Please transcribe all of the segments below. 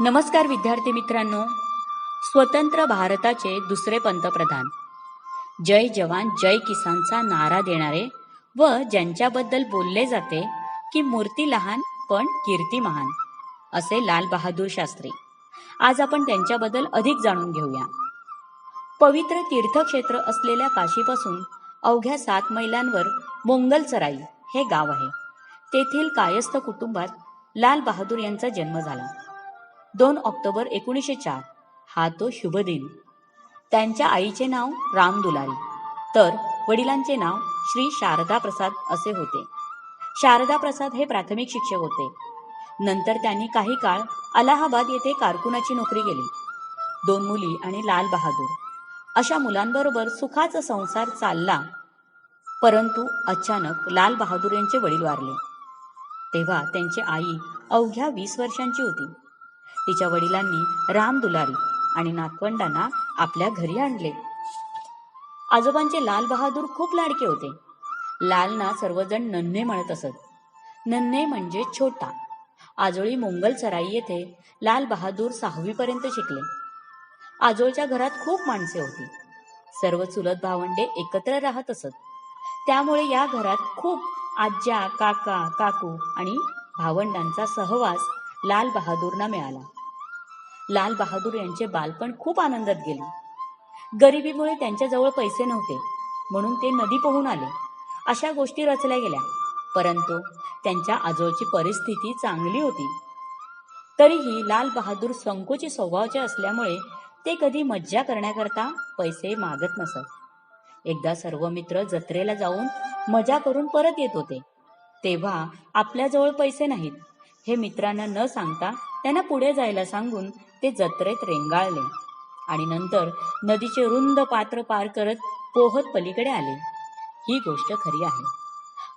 नमस्कार विद्यार्थी मित्रांनो. स्वतंत्र भारताचे दुसरे पंतप्रधान. जय जवान जय किसानचा नारा देणारे व ज्यांच्याबद्दल बोलले जाते की मूर्ती लहान पण कीर्ती महान असे लाल बहादूर शास्त्री. आज आपण त्यांच्याबद्दल अधिक जाणून घेऊया. पवित्र तीर्थक्षेत्र असलेल्या काशीपासून अवघ्या सात मैलांवर मोंगलसराई हे गाव आहे. तेथील कायस्थ कुटुंबात लाल बहादूर यांचा जन्म झाला. दोन ऑक्टोबर एकोणीसशे चार. हा तो शुभ दिन. त्यांच्या आईचे नाव राम दुलारी. तर वडिलांचे नाव श्री शारदा प्रसाद असे होते. शारदा प्रसाद हे प्राथमिक शिक्षक होते. नंतर त्यांनी काही काळ अलाहाबाद येथे कारकुनाची नोकरी केली. दोन मुली आणि लाल बहादूर. अशा मुलांबरोबर सुखाचा संसार चालला परंतु अचानक लाल बहादूर यांचे वडील वारले. तेव्हा त्यांची आई अवघ्या वीस वर्षांची होती. तिच्या वडिलांनी राम दुलारी आणि नातवंडांना आपल्या घरी आणले. आजोबांचे लाल बहादूर खूप लाडके होते. लालना सर्वजण नन्हे म्हणत असत. नन्हे म्हणजे छोटा. आजोळी मोंगल सराई येथे लाल बहादूर सहावी पर्यंत शिकले. आजोळच्या घरात खूप माणसे होती. सर्व चुलत भावंडे एकत्र राहत असत. त्यामुळे या घरात खूप आज्या काका काकू आणि भावंडांचा सहवास लाल बहादूरना मिळाला. लाल बहादूर यांचे बालपण खूप आनंदात गेले. गरिबीमुळे त्यांच्याजवळ पैसे नव्हते म्हणून ते नदी पोहून आले. अशा गोष्टी रचल्या गेल्या परंतु त्यांच्या आजोळची परिस्थिती चांगली होती. तरीही लाल बहादूर संकोची स्वभावाचे असल्यामुळे ते कधी मज्जा करण्याकरता पैसे मागत नसत. एकदा सर्व मित्र जत्रेला जाऊन मजा करून परत येत होते. तेव्हा आपल्याजवळ पैसे नाहीत. हे मित्रांना न सांगता त्यांना पुढे जायला सांगून ते जत्रेत रेंगाळले. आणि नंतर नदीचे रुंद पात्र पार करत पोहत पलीकडे आले. ही गोष्ट खरी आहे.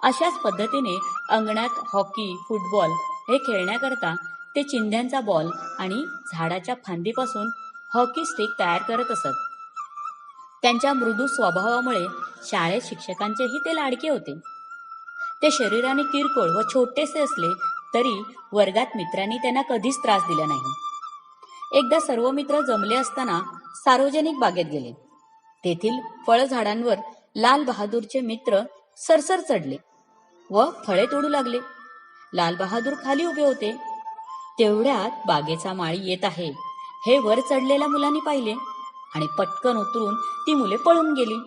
अशाच पद्धतीने अंगणात हॉकी फुटबॉल हे खेळण्याकरता ते चिंध्यांचा बॉल आणि झाडाच्या फांदीपासून हॉकी स्टिक तयार करत असत. त्यांच्या मृदू स्वभावामुळे शाळेत शिक्षकांचेही ते लाडके होते. ते शरीराने किरकोळ व छोटेसे असले तरी वर्गात मित्रांनी त्यांना कधीच त्रास दिला नाही. एकदा सर्व मित्र जमले असताना सार्वजनिक बागेत गेले. तेथील फळझाडांवर लाल बहादूरचे मित्र सरसर चढले व फळे तोडू लागले. लाल बहादूर खाली उभे होते. तेवढ्यात बागेचा माळी येत आहे. हे वर चढलेल्या मुलांनी पाहिले आणि पटकन उतरून ती मुले पळून गेली.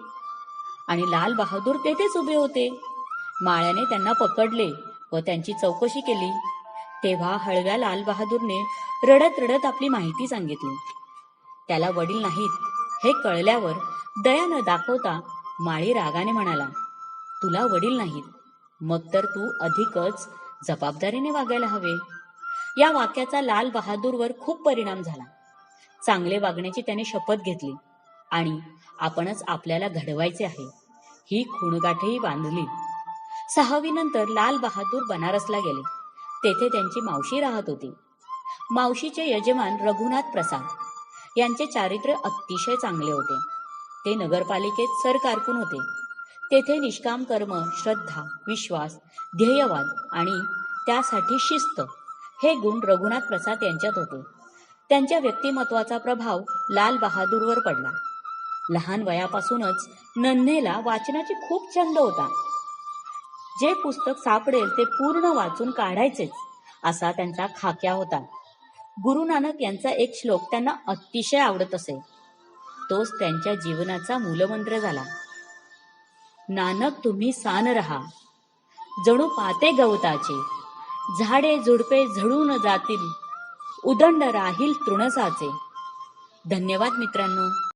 आणि लाल बहादूर तेथेच उभे होते. माळ्याने त्यांना पकडले व त्यांची चौकशी केली. तेव्हा हळव्या लाल बहादूरने रडत रडत आपली माहिती सांगितली. त्याला वडील नाहीत हे कळल्यावर दया न दाखवता माळी रागाने म्हणाला तुला वडील नाहीत मग तर तू अधिकच जबाबदारीने वागायला हवे. या वाक्याचा लाल बहादूरवर खूप परिणाम झाला. चांगले वागण्याची त्याने शपथ घेतली आणि आपणच आपल्याला घडवायचे आहे ही खुणगाठही बांधली. सहावी नंतर लाल बहादूर बनारसला गेले. तेथे त्यांची मावशी राहत होती. मावशीचे यजमान रघुनाथ प्रसाद. यांचे चारित्र्य अतिशय चांगले होते. ते नगरपालिकेत सरकारकून होते. तेथे निष्काम कर्म श्रद्धा विश्वास ध्येयवाद आणि त्यासाठी शिस्त हे गुण रघुनाथ प्रसाद यांच्यात होते. त्यांच्या व्यक्तिमत्वाचा प्रभाव लाल बहादूरवर पडला. लहान वयापासूनच नन्हेला वाचनाची खूप छंद होता. जे पुस्तक सापडेल ते पूर्ण वाचून काढायचेच असा त्यांचा खाक्या होता. गुरु नानक यांचा एक श्लोक त्यांना अतिशय आवडत असे. तोच त्यांच्या जीवनाचा मूलमंत्र झाला. नानक तुम्ही सान रहा. जणू पाते गवताचे. झाडे झुडपे झडून जातील. उदंड राहील तृणसाचे. धन्यवाद मित्रांनो.